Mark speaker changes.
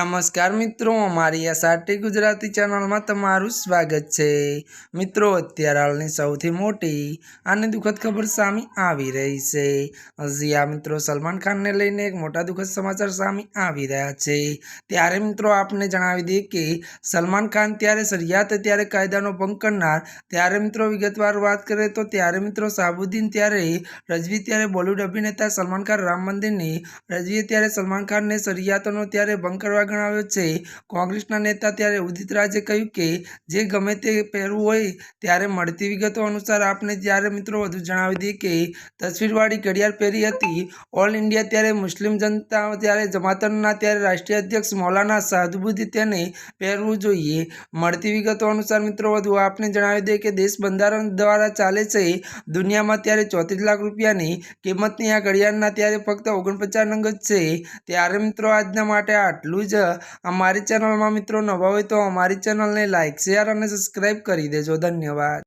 Speaker 1: નમસ્કાર મિત્રો, અમારી આ સાટી ગુજરાતી ચેનલમાં તમારું સ્વાગત છે. મિત્રો, અત્યારે હાલની સૌથી મોટી અને દુઃખદ ખબર સામે આવી રહી છે. હજી આ મિત્રો, સલમાન ખાનને લઈને એક મોટા દુઃખદ સમાચાર સામે આવી રહ્યા છે. ત્યારે મિત્રો, આપને જણાવી દઈએ કે સલમાન ખાન ત્યારે સરિયાત ત્યારે કાયદાનો ભંગ કરનાર, ત્યારે મિત્રો વિગતવાર વાત કરીએ તો ત્યારે મિત્રો સાબુદ્દીન ત્યારે રજવી ત્યારે બોલિવૂડ અભિનેતા સલમાન ખાન રામ મંદિરની રજવીએ ત્યારે સલમાન ખાનને શરિયાતોનો ત્યારે ભંગ કરવા ગણાવ્યો છે. કોંગ્રેસના નેતા ત્યારે ઉદિત રાજે કહ્યું કે જે ગમે તે પહેરવું હોય ત્યારે મળતી વિગતો અનુસાર આપને જ્યારે મિત્રો વધુ જણાવી દઈએ કે તસવીરવાળી ઘડિયાળ પહેરી હતી, ઓલ ઇન્ડિયા ત્યારે મુસ્લિમ જનતા ત્યારે જમાતના ત્યારે રાષ્ટ્રીય અધ્યક્ષ મૌલાના સાદુબુદ્દી તેને પહેરવું જોઈએ. મળતી વિગતો અનુસાર મિત્રો વધુ આપને જણાવી દઈએ કે દેશ બંધારણ દ્વારા ચાલે છે. દુનિયામાં ત્યારે ચોત્રીસ લાખ રૂપિયાની કિંમતની આ ઘડિયાળના ત્યારે ફક્ત ઓગણપચાસ નંગ જ છે. ત્યારે મિત્રો આજના માટે આટલું જ. અમારી ચેનલમાં મિત્રો નવા હોય તો અમારી ચેનલને લાઇક શેર અને સબસ્ક્રાઈબ કરી દેજો. ધન્યવાદ.